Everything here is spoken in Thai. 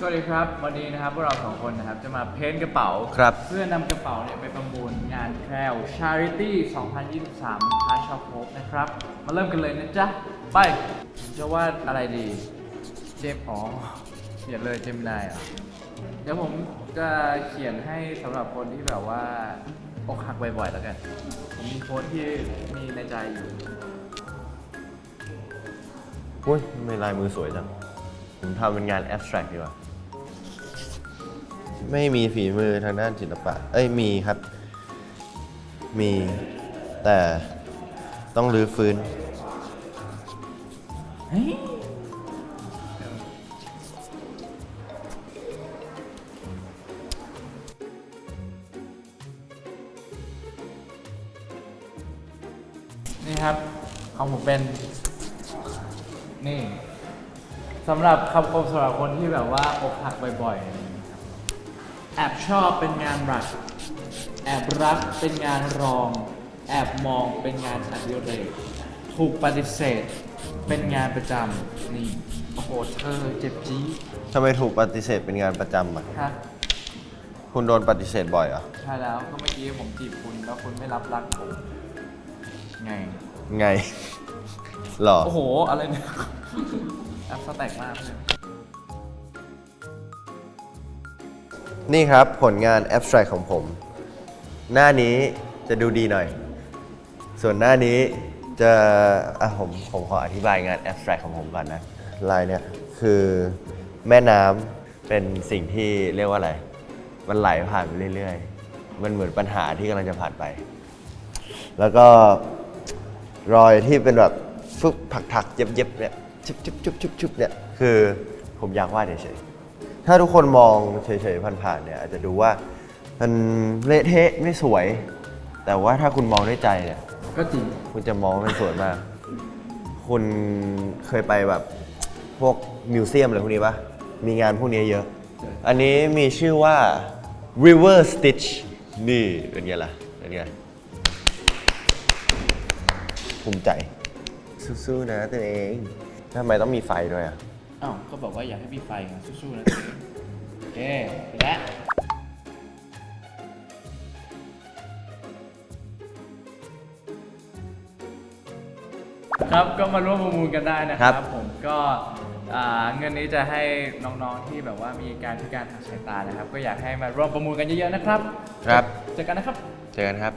สวัสดีครับ วันนี้นะครับพวกเราสองคนนะครับจะมาเพ้นท์กระเป๋า ครับ เพื่อนำกระเป๋าเนี่ยไปประมูลงานแคล Charity 2023พาชอปโฮปนะครับ มาเริ่มกันเลยนะจ๊ะ ไปจะวาดอะไรดี เจมอ๋อเขียนเลยเจมนายอะ เดี๋ยวผมจะเขียนให้สำหรับคนที่แบบว่าอกหักบ่อยๆแล้วกัน ผมมีโค้ดที่มีในใจอยู่ อุ้ยทำไม่ลายมือสวยจัง ผมทำเป็นงานแอบสแตรกดีกว่า ไม่มีฝีมือทางด้านศิลปะ เอ้ยมีครับ มีแต่ต้องรื้อฟื้น นี่ครับของผมเป็น นี่สำหรับคำคมสำหรับคนที่แบบว่าอกหักบ่อยๆ แอบชอบเป็นงานรัก แอบรักเป็นงานรอง แอบมองเป็นงานอดิเรก ถูกปฏิเสธ เป็นงานประจำนี่ โอ้โหเธอเจ็บจี๊ดทำไมถูกปฏิเสธเป็นงานประจำอะ ฮะ คุณโดนปฏิเสธบ่อยเหรอ ใช่แล้วก็เมื่อกี้ผมจีบคุณแล้วคุณไม่รับรักผม ไง ไง หรอ โอ้โห อะไรเนี่ย แอปสแต็กมากเลย นี่ครับผลงานแอบสแตรกของผม หน้านี้จะดูดีหน่อย ส่วนหน้านี้จะอะผมผมขออธิบายงานแอบสแตรกของผมก่อนนะลายเนี่ยคือแม่น้ำเป็นสิ่งที่เรียกว่าอะไร มันไหลผ่านไปเรื่อยๆ มันเหมือนปัญหาที่กำลังจะผ่านไป แล้วก็รอยที่เป็นแบบฟึบผักถักเย็บๆเนี่ยชุบชุบชุบชุบชุบเนี่ยคือผมอยากวาดเฉยๆ ถ้าทุกคนมองเฉยๆผ่านๆเนี่ยอาจจะดูว่ามันเละเทะไม่สวย แต่ว่าถ้าคุณมองด้วยใจเนี่ยก็จริง คุณจะมองว่ามันสวยมาก คุณเคยไปแบบพวกมิวเซียมอะไรพวกนี้ปะมีงานพวกนี้เยอะ อันนี้มีชื่อว่า River Stitch นี่เป็นไงล่ะ เป็นไง ภูมิใจ สู้ๆนะตัวเอง ทำไมต้องมีไฟด้วยอะ อ้าวก็บอกว่าอยากให้มีไฟไงสู้ๆนะโอเคไปแล้วครับก็มาร่วมประมูลกันได้นะคครัรับ บผมก็อ่าเงินนี้จะให้น้องๆที่แบบว่ามีการพิการทางสายตานะครับ ก็อยากให้มาร่วมประมูลกันเยอะๆนะครับ ครับ เจอกันนะครับ เจอกันครับ